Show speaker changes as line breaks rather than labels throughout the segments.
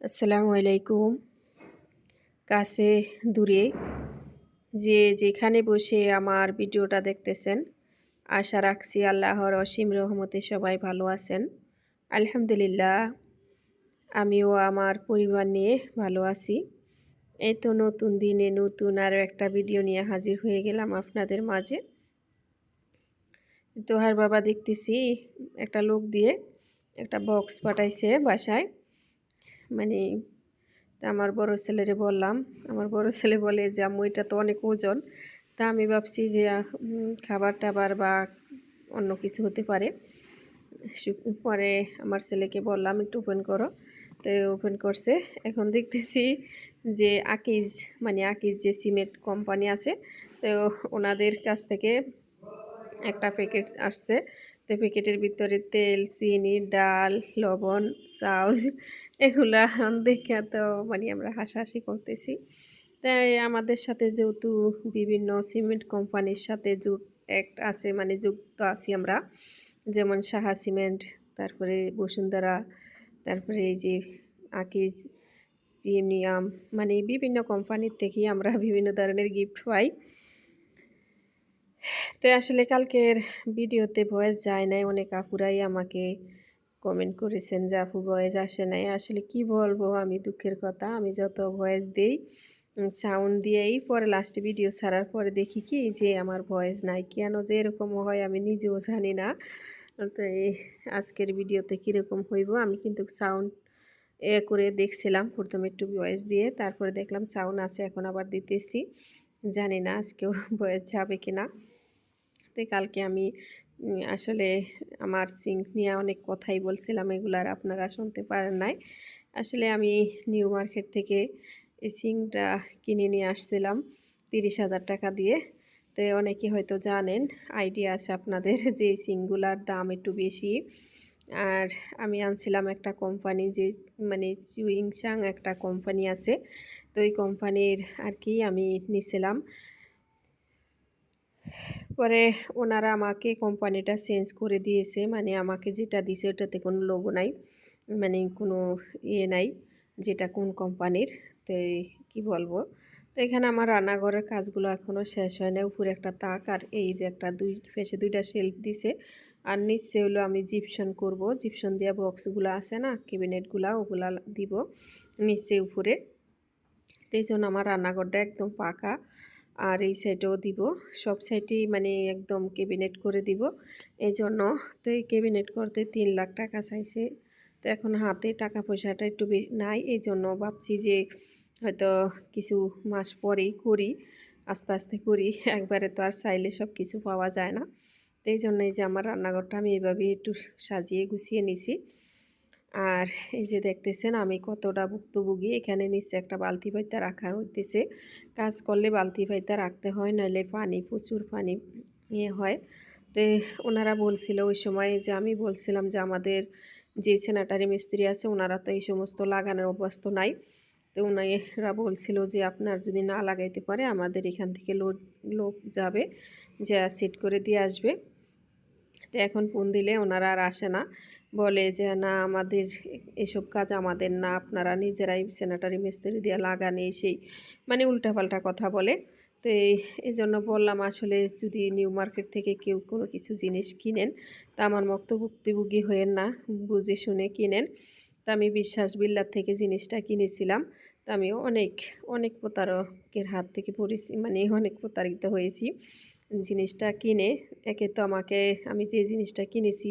আসসালামু আলাইকুম। কাছে দূরে যে যেখানে বসে আমার ভিডিওটা দেখতেছেন, আশা রাখছি আল্লাহর অসীম রহমতে সবাই ভালো আছেন। আলহামদুলিল্লাহ, আমিও আমার পরিবার নিয়ে ভালো আছি। এই তো নতুন দিনে নতুন আরও একটা ভিডিও নিয়ে হাজির হয়ে গেলাম আপনাদের মাঝে। তোহার বাবা দেখতেছি একটা লোক দিয়ে একটা বক্স পাঠাইছে বাসায়। মানে তা আমার বড় ছেলেরে বললাম, আমার বড় ছেলে বলে যে, আম্মু, এটা তো অনেক ওজন। তা আমি ভাবছি যে খাবার টাবার বা অন্য কিছু হতে পারে। পরে আমার ছেলেকে বললাম, একটু ওপেন করো। তো ওপেন করছে। এখন দেখতেছি যে, আকিজ মানে আকিজ যে সিমেন্ট কোম্পানি আছে, তো ওনাদের কাছ থেকে একটা প্যাকেট আসছে। তো প্যাকেটের ভিতরে তেল, চিনি, ডাল, লবণ, চাউল, এগুলা দেখে তো মানে আমরা হাসাহাসি করতেছি। তাই আমাদের সাথে যেহেতু বিভিন্ন সিমেন্ট কোম্পানির সাথে যুগ এক আছে মানে যুক্ত আছি আমরা। যেমন সাহা সিমেন্ট, তারপরে বসুন্ধরা, তারপরে এই যে আকিজ, প্রিমিয়াম মানে বিভিন্ন কোম্পানির থেকেই আমরা বিভিন্ন ধরনের গিফট পাই। তো আসলে কালকের ভিডিওতে ভয়েস যায় নাই, অনেক আপুরাই আমাকে কমেন্ট করেছেন যে, আপু, ভয়েস আসে নাই। আসলে কি বলব? আমি দুঃখের কথা। আমি যত ভয়েস দিই সাউন্ড দিয়েই পরে লাস্টে ভিডিও ছাড়ার পরে দেখি কি, যে আমার ভয়েস নাই। কেন যে এরকম হয় আমি নিজেও জানি না। তো এই আজকের ভিডিওতে কীরকম হইব? আমি কিন্তু সাউন্ড এ করে দেখছিলাম। প্রথমে একটু ভয়েস দিয়ে তারপরে দেখলাম সাউন্ড আছে, এখন আবার দিতেছি। জানি না আজকেও ভয়েস যাবে কি না তো কালকে আমি আসলে আমার সিঙ্ক নিয়ে অনেক কথাই বলছিলাম এগুলার আপনারা শুনতে পারেন নাই। আসলে আমি নিউ মার্কেট থেকে এই সিঙ্কটা কিনে নিয়ে আসছিলাম তিরিশ হাজার টাকা দিয়ে। তো অনেকে হয়তো জানেন আইডিয়া আছে আপনাদের যে সিঙ্কগুলার দাম একটু বেশি। আর আমি আনছিলাম একটা কোম্পানি যে মানে চুইংসাং একটা কোম্পানি আছে। তো এই কোম্পানির আর কি আমি নিছিলাম। পরে ওনারা আমাকে কোম্পানিটা চেঞ্জ করে দিয়েছে। মানে আমাকে যেটা দিয়েছে ওটাতে কোনো লোগো নাই মানে কোনো ইয়ে নাই যেটা কোন কোম্পানির। তো কি বলব? তো এখানে আমার রান্নাঘরের কাজগুলো এখনও শেষ হয় না উপরে একটা তাক আর এই যে একটা দুই পেশে দুইটা শেল্ফ দিছে। আর নিচে হলো আমি জিপশন করব জিপশন দেওয়া বক্সগুলো আছে না, ক্যাবিনেটগুলো ওগুলা দিব নিচে উপরে। তো এই জন্য আমার রান্নাঘরটা একদম পাকা। আর এই সাইডেও দিব। সব সাইডেই মানে একদম ক্যাবিনেট করে দিব। এই জন্য তো এই ক্যাবিনেট করতে তিন লাখ টাকা চাইছে। তো এখন হাতে টাকা পয়সাটা একটু নাই। এই জন্য ভাবছি যে হয়তো কিছু মাস পরেই করি, আস্তে আস্তে করি। একবারে তো আর চাইলে সব কিছু পাওয়া যায় না। তো এই জন্য এই যে আমার রান্নাঘরটা আমি এইভাবেই একটু সাজিয়ে গুছিয়ে নিছি। আর এই যে দেখতেছেন, আমি কতটা ভুক্তভোগী। এখানে নিচে একটা বালতি পাইতে রাখা হইতেছে। কাজ করলে বালতি পাইতে রাখতে হয়, নইলে পানি, প্রচুর পানি ইয়ে হয়। তো ওনারা বলছিল ওই সময় যে, আমি বলছিলাম যে, আমাদের যে সেনাটারি মিস্ত্রি আছে, ওনারা তো এই সমস্ত লাগানোর অভ্যস্ত নাই। তো ওনারা বলছিল যে, আপনার যদি না লাগাইতে পারে, আমাদের এখান থেকে লোক লোক যাবে, যে সেট করে দিয়ে আসবে। তো এখন ফোন দিলে ওনারা আর আসে না। বলে যে, না, আমাদের এসব কাজ আমাদের না, আপনারা নিজেরাই স্যানিটারি মিস্ত্রি দিয়ে লাগানে সেই। মানে উল্টাপাল্টা কথা বলে। তো এই জন্য বললাম, আসলে যদি নিউ মার্কেট থেকে কেউ কোনো কিছু জিনিস কিনেন, তা আমার মক্ত ভুক্তভোগী হয়েন না, বুঝে শুনে কিনেন। তা আমি বিশ্বাস বিল্লার থেকে জিনিসটা কিনেছিলাম। তা আমি অনেক অনেক প্রতারকের হাত থেকে পড়েছি মানে অনেক প্রতারিত হয়েছি। জিনিসটা কিনে, একে তো আমাকে, আমি যে জিনিসটা কিনেছি,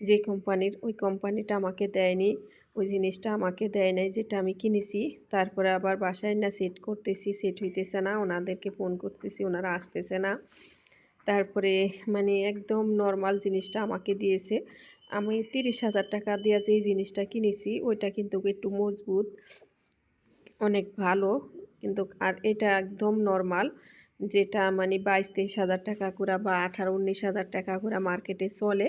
যে কোম্পানির, ওই কোম্পানিটা আমাকে দেয়নি, ওই জিনিসটা আমাকে দেয় নাই যেটা আমি কিনেছি, তারপরে আবার বাসায় না সেট করতেছি, সেট হইতেছে না, ওনাদেরকে ফোন করতেছি, ওনারা আসতেছে না। তারপরে মানে একদম নর্মাল জিনিসটা আমাকে দিয়েছে। আমি তিরিশ হাজার টাকা দিয়ে যেই জিনিসটা কিনেছি, ওইটা কিন্তু একটু মজবুত, অনেক ভালো, কিন্তু আর এটা একদম নর্মাল যেটা মানে বাইশ, তেইশ হাজার টাকা করে বা আঠারো, উনিশ হাজার টাকা করে মার্কেটে চলে,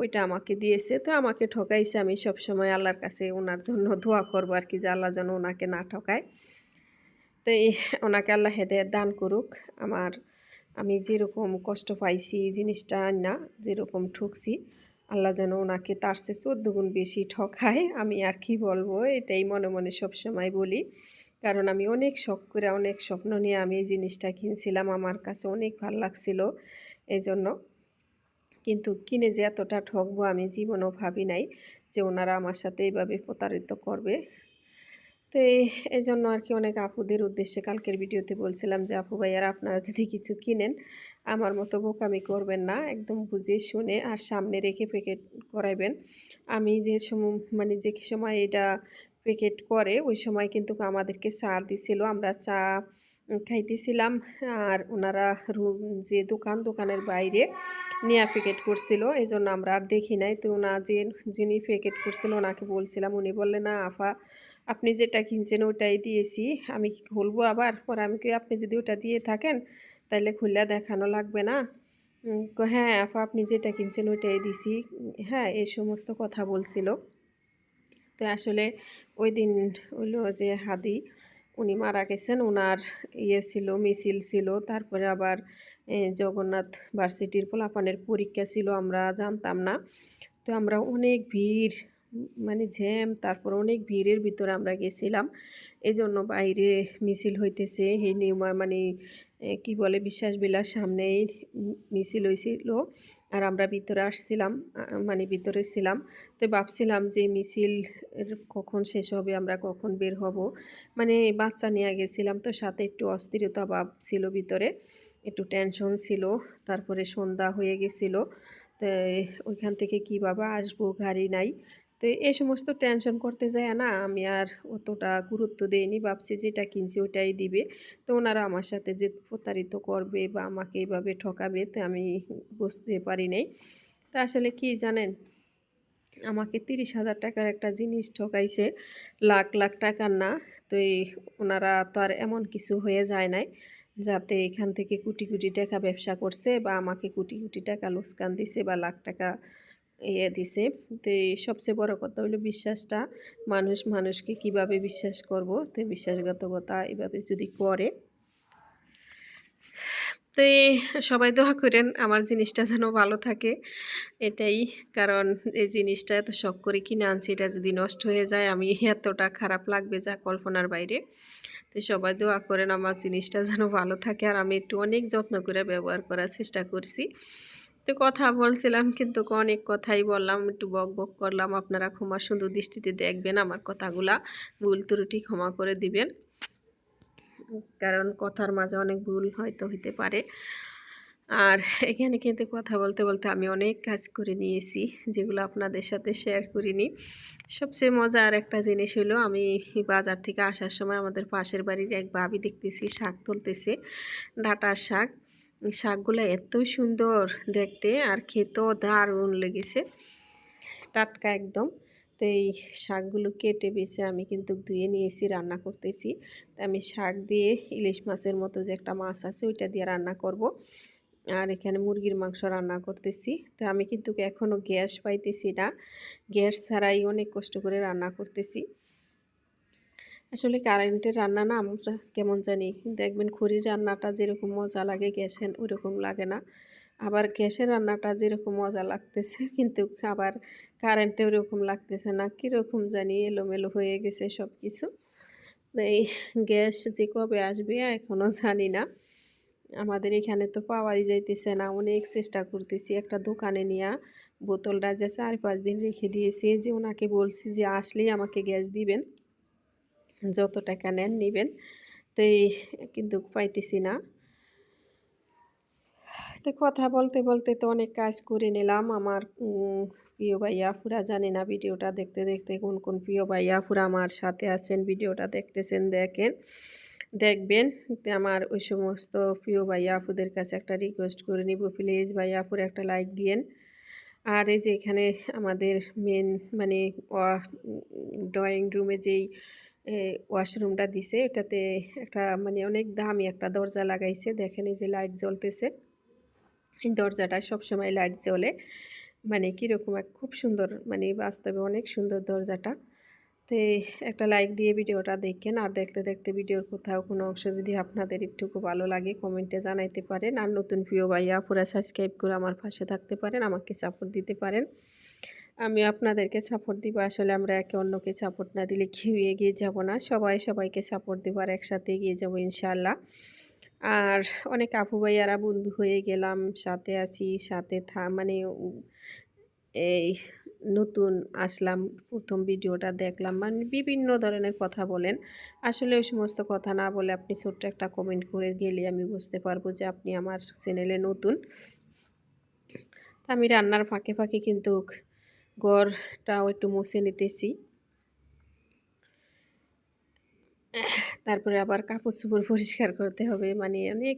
ওইটা আমাকে দিয়েছে। তো আমাকে ঠকাইছে আমি সব সময় আল্লাহর কাছে ওনার জন্য দোয়া করব আর কি যে আল্লাহ যেন ওনাকে না ঠকায়। তো এই ওনাকে আল্লাহ হেদায়ত দান করুক। আমার, আমি যেরকম কষ্ট পাইছি জিনিসটা না যেরকম ঠকছি, আল্লাহ যেন ওনাকে তার চেয়ে চোদ্দ গুণ বেশি ঠকায়। আমি আর কি বলব, এটাই মনে মনে সবসময় বলি। কারণ আমি অনেক শখ করে, অনেক স্বপ্ন নিয়ে আমি এই জিনিসটা কিনছিলাম। আমার কাছে অনেক ভালো লাগছিল এই জন্য কিন্তু কিনে যে এতটা ঠকবো আমি জীবনও ভাবি নাই যে ওনারা আমার সাথে এইভাবে প্রতারিত করবে। তো এই জন্য আর কি অনেক আপুদের উদ্দেশ্যে কালকের ভিডিওতে বলছিলাম যে, আপু ভাইয়ারা, আপনারা যদি কিছু কিনেন, আমার মতো বোকামি করবেন না। একদম বুঝে শুনে আর সামনে রেখে প্যাকেট করাইবেন। আমি যে সময় মানে যে সময় এটা প্যাকেট করে, ওই সময় কিন্তু আমাদেরকে চা দিছিল, আমরা চা খাইতেছিলাম। আর ওনারা রুম যে দোকান, দোকানের বাইরে নিয়া প্যাকেট করছিল এই জন্য আমরা আর দেখি নাই। তো ওনা যে, যিনি প্যাকেট করছিল, ওনাকে বলছিলাম, উনি বললেন, না, আফা, আপনি যেটা কিনছেন ওটাই দিয়েছি। আমি কি খুলবো আবার? পরে আমি কি, আপনি যদি ওটা দিয়ে থাকেন তাহলে খুললে দেখানো লাগবে না। হ্যাঁ আফা, আপনি যেটা কিনছেন, ওইটাই দিছি। হ্যাঁ এই সমস্ত কথা বলছিল। তো আসলে ওই দিন হলো যে হাদি, উনি মারা গেছেন ওনার ইয়ে ছিল, মিছিল ছিল, তারপরে আবার জগন্নাথ ভার্সিটির পোলাপানের পরীক্ষা ছিল, আমরা জানতাম না। তো আমরা অনেক ভিড় মানে জ্যাম, তারপর অনেক ভিড়ের ভিতরে আমরা গেছিলাম। এই জন্য বাইরে মিছিল হইতেছে, এই মানে কি বলে বিশ্বাস বিলার সামনেই মিছিল হয়েছিল আর আমরা ভিতরে আসছিলাম মানে ভিতরে ছিলাম। তো ভাবছিলাম যে মিছিল কখন শেষ হবে, আমরা কখন বের হব। মানে বাচ্চা নিয়ে গেছিলাম, তো সাথে একটু অস্থিরতা ভাব ছিল ভিতরে, একটু টেনশন ছিল, তারপরে সন্ধ্যা হয়ে গেছিল। তো ওইখান থেকে কীভাবে আসব গাড়ি নাই। তো এই সমস্ত টেনশন করতে যায় না, আমি আর অতটা গুরুত্ব দিইনি, ভাবছি যেটা কিনছি ওটাই দিবে। তো ওনারা আমার সাথে যে প্রতারিত করবে বা আমাকে এইভাবে ঠকাবে, তো আমি বুঝতে পারি নাই। তা আসলে কি জানেন, আমাকে তিরিশ হাজার টাকার একটা জিনিস ঠকাইছে, লাখ লাখ টাকার না, তো এই ওনারা তো আর এমন কিছু হয়ে যায় নাই, যাতে এখান থেকে কোটি কোটি টাকা ব্যবসা করছে বা আমাকে কোটি কোটি টাকা লোসকান দিছে বা লাখ টাকা ইয়ে দিছে। তো সবচেয়ে বড় কথা হলো বিশ্বাসটা, মানুষ মানুষকে কীভাবে বিশ্বাস করব? তো বিশ্বাসঘাতকতা এভাবে যদি করে, তো সবাই দোয়া করেন আমার জিনিসটা যেন ভালো থাকে। এটাই কারণ এই জিনিসটা এত শখ করে কিনে আনছি, এটা যদি নষ্ট হয়ে যায়, আমি এতটা খারাপ লাগবে যা কল্পনার বাইরে। তো সবাই দোয়া করেন আমার জিনিসটা যেন ভালো থাকে। আর আমি একটু অনেক যত্ন করে ব্যবহার করার চেষ্টা করছি। তো কথা বলছিলাম, কিন্তু অনেক কথাই বললাম, একটু বক বক করলাম। আপনারা ক্ষমা সুন্দর দৃষ্টিতে দেখবেন, আমার কথাগুলা ভুল ত্রুটি ক্ষমা করে দিবেন। কারণ কথার মাঝে অনেক ভুল হয়তো হইতে পারে। আর এখানে কিন্তু কথা বলতে বলতে আমি অনেক কাজ করে নিয়েছি, যেগুলো আপনাদের সাথে শেয়ার করিনি। সবচেয়ে মজার একটা জিনিস হলো, আমি বাজার থেকে আসার সময় আমাদের পাশের বাড়ির এক ভাবি দেখতেছি, শাক তুলতেছে, ডাটার শাক। শাকগুলো এত সুন্দর দেখতে আর খেতেও দারুণ লেগেছে। টাটকা একদম। তো এই শাকগুলো কেটে বেছে আমি কিন্তু ধুয়ে নিয়েছি, রান্না করতেছি। তো আমি শাক দিয়ে ইলিশ মাছের মতো যে একটা মাছ আছে ওইটা দিয়ে রান্না করব। আর এখানে মুরগির মাংস রান্না করতেছি। তো আমি কিন্তু এখনও গ্যাস পাইতেছি না। গ্যাস ছাড়াই অনেক কষ্ট করে রান্না করতেছি। আসলে কারেন্টের রান্না না আমরা কেমন জানি। দেখবেন খড়ির রান্নাটা যেরকম মজা লাগে, গ্যাসের ওইরকম লাগে না। আবার গ্যাসের রান্নাটা যেরকম মজা লাগতেছে, কিন্তু আবার কারেন্টে ওরকম লাগতেছে না। কীরকম জানি এলোমেলো হয়ে গেছে সব কিছু এই গ্যাস যে কবে আসবে এখনও জানি না। আমাদের এখানে তো পাওয়াই যাইতেছে না। অনেক চেষ্টা করতেছি একটা দোকানে নিয়ে। বোতলটা যে চার পাঁচ দিন রেখে দিয়েছি। যে ওনাকে বলছি যে আসলেই আমাকে গ্যাস দিবেন। যত টাকা নেন, নেবেন। তো কিন্তু পাইতেছি না। তো কথা বলতে বলতে তো অনেক কাজ করে নিলাম। আমার প্রিয় ভাইয়া ফুরা জানি না ভিডিওটা দেখতে দেখতে কোন কোন প্রিয় ভাইয়া ফুরা আমার সাথে আছেন, ভিডিওটা দেখতেছেন, দেখেন। দেখবেন আমার ওই সমস্ত প্রিয় ভাইয়া আপুদের কাছে একটা রিকোয়েস্ট করে নিব। প্লিজ ভাইয়া আপুর একটা লাইক দিয়েন। আর এই যে এখানে আমাদের মেন মানে ড্রয়িং রুমে যেই ওয়াশরুমটা দিছে। এটাতে একটা মানে অনেক দামি একটা দরজা লাগাইছে। দেখেন এই যে লাইট জ্বলতেছে। এই দরজাটায় সবসময় লাইট জ্বলে। মানে কীরকম এক খুব সুন্দর মানে বাস্তবে অনেক সুন্দর দরজাটা। তো একটা লাইক দিয়ে ভিডিওটা দেখেন। আর দেখতে দেখতে ভিডিওর কোথাও কোনো অংশ যদি আপনাদের একটুকু ভালো লাগে, কমেন্টে জানাইতে পারেন। আর নতুন প্রিয় ভাইয়া পুরা সাবস্ক্রাইব করে আমার পাশে থাকতে পারেন, আমাকে সাপোর্ট দিতে পারেন। আমি আপনাদেরকে সাপোর্ট দিব। আসলে আমরা একে অন্যকে সাপোর্ট না দিলে কেউ এগিয়ে যাব না। সবাই সবাইকে সাপোর্ট দেবো আর একসাথে এগিয়ে যাব ইনশাল্লাহ আর অনেক আপু ভাইয়ারা বন্ধু হয়ে গেলাম, সাথে আছি, সাথে থা মানে এই নতুন আসলাম, প্রথম ভিডিওটা দেখলাম। মানে বিভিন্ন ধরনের কথা বলেন। আসলে ওই সমস্ত কথা না বলে আপনি ছোট্ট একটা কমেন্ট করে গেলে আমি বুঝতে পারব যে আপনি আমার চ্যানেলে নতুন। আমি রান্নার ফাঁকে ফাঁকে কিন্তু গড়টাও একটু মুছে নিতেছি। তারপরে আবার কাপড় চোপড় পরিষ্কার করতে হবে। মানে অনেক,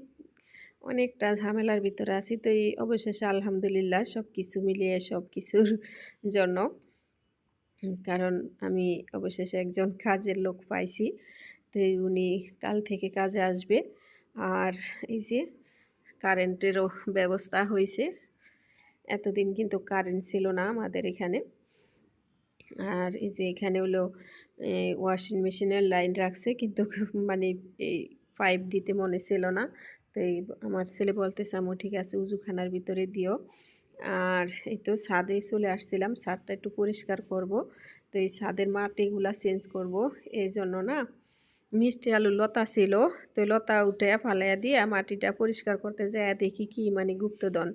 অনেকটা ঝামেলার ভিতরে আছি। তো এই অবশেষে আলহামদুলিল্লাহ সব কিছু মিলিয়ে সব কিছুর জন্য। কারণ আমি অবশেষে একজন কাজের লোক পাইছি। তো উনি কাল থেকে কাজে আসবে। আর এই যে কারেন্টেরও ব্যবস্থা হয়েছে এতদিন কিন্তু কারেন্ট ছিল না আমাদের এখানে। আর এই যে এখানে হলো ওয়াশিং মেশিনের লাইন রাখছে কিন্তু মানে এই পাইপ দিতে মনে ছিল না। তো এই আমার ছেলে বলতে আমো ঠিক আছে, উজুখানার ভিতরে দিও। আর এই তো ছাদে চলে আসছিলাম, ছাদটা একটু পরিষ্কার করব। তো এই ছাদের মাটিগুলা চেঞ্জ করব, এই জন্য না মিষ্টি আলু লতা ছিল, তো লতা উঠে ফালাইয়া দিয়ে মাটিটা পরিষ্কার করতে যায় দেখি কি মানে গুপ্তধন।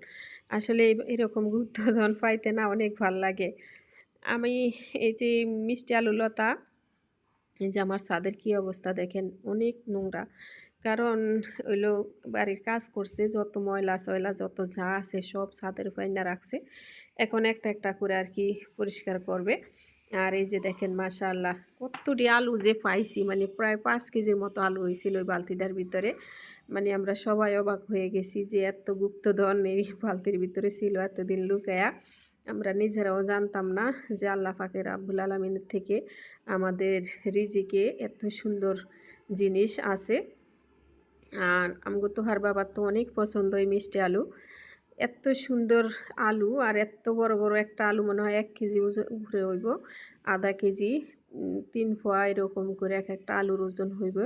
আসলে এরকম গুপ্তধন পাইতে না অনেক ভালো লাগে। আমি এই যে মিষ্টি আলু লতা, এই যে আমার ছাদের কি অবস্থা দেখেন, অনেক নোংরা। কারণ হইল বাড়ির কাজ করছে, যত ময়লা সয়লা যত যা আছে সব ছাদের পাইনা রাখছে। এখন একটা একটা করে আর কি পরিষ্কার করবে। আর এই যে দেখেন মাশাল্লাহ কতটি আলু যে পাইছি মানে প্রায় পাঁচ কেজির মতো আলু হয়েছিল ওই বালতিটার ভিতরে। মানে আমরা সবাই অবাক হয়ে গেছি যে এত গুপ্তধন এই বালতির ভিতরে ছিল, এতদিন লুকায়া। আমরা নিজেরাও জানতাম না যে আল্লাহ ফাকের আব্বুল আলমিনের থেকে আমাদের রিজিকে এত সুন্দর জিনিস আছে। আর আমগো তোহার বাবার তো অনেক পছন্দ এই মিষ্টি আলু। এত সুন্দর আলু আর এত বড় বড় একটা আলু মনে হয় এক কেজি উপরে হইব, আধা কেজি তিন ফোয়া এরকম করে এক একটা আলুর ওজন হইব।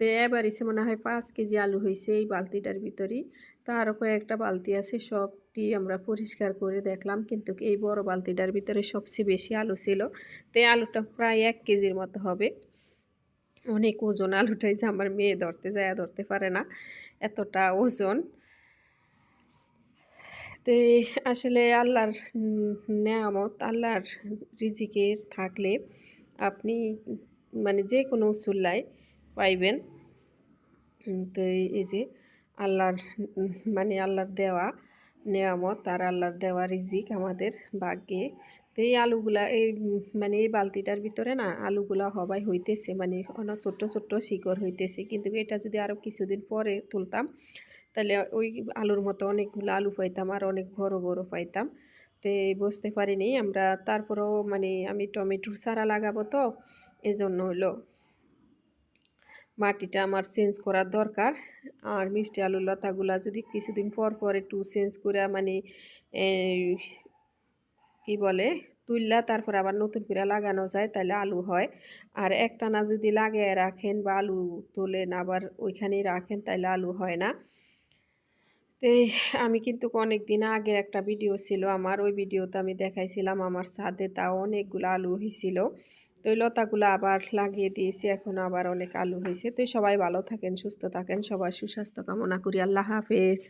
তো এবার এসে মনে হয় পাঁচ কেজি আলু হয়েছে এই বালতিটার ভিতরেই। তো আরও কয়েকটা বালতি আছে, সবটি আমরা পরিষ্কার করে দেখলাম, কিন্তু এই বড় বালতিটার ভিতরে সবচেয়ে বেশি আলু ছিল। তো আলুটা প্রায় এক কেজির মতো হবে। অনেক ওজন আলুটাই যে আমার মেয়ে ধরতে যায়, ধরতে পারে না, এতটা ওজন। তো আসলে আল্লাহর নেয়ামত, আল্লাহর রিজিকের থাকলে আপনি মানে যে কোনো চুল্লায় পাইবেন। তো এই যে আল্লাহর মানে আল্লাহর দেওয়া নেয়ামত আর আল্লাহর দেওয়া রিজিক আমাদের ভাগ্যে। তো এই আলুগুলা, এই মানে এই বালতিটার ভিতরে না আলুগুলা হবাই হইতেছে মানে অনেক ছোট্ট ছোট্ট শিকড় হইতেছে। কিন্তু এটা যদি আরও কিছুদিন পরে তুলতাম তাহলে ওই আলুর মতো অনেকগুলো আলু পাইতাম আর অনেক বড় বড় পাইতাম। তো বুঝতে পারিনি আমরা তারপরেও মানে আমি টমেটোর চারা লাগাবো তো, এজন্য হলো মাটিটা আমার চেঞ্জ করার দরকার। আর মিষ্টি আলুর লতাগুলা যদি কিছুদিন পর পর একটু চেঞ্জ করে মানে কি বলে তুললা তারপর আবার নতুন করে লাগানো যায়, তাহলে আলু হয়। আর একটা না যদি লাগিয়ে রাখেন বা আলু তোলেন আবার ওইখানেই রাখেন, তাহলে আলু হয় না। তো আমি কিন্তু অনেক দিন আগের একটা ভিডিও ছিল আমার। ওই ভিডিওতে আমি দেখাইছিলাম আমার ছাদে তাও অনেকগুলো আলু হয়েছিল তো ওই লতাগুলো আবার লাগিয়ে দিয়েছি, এখন আবার অনেক আলু হয়েছে তো সবাই ভালো থাকেন, সুস্থ থাকেন সবাই সুস্বাস্থ্য কামনা করি। আল্লাহ হাফেজ।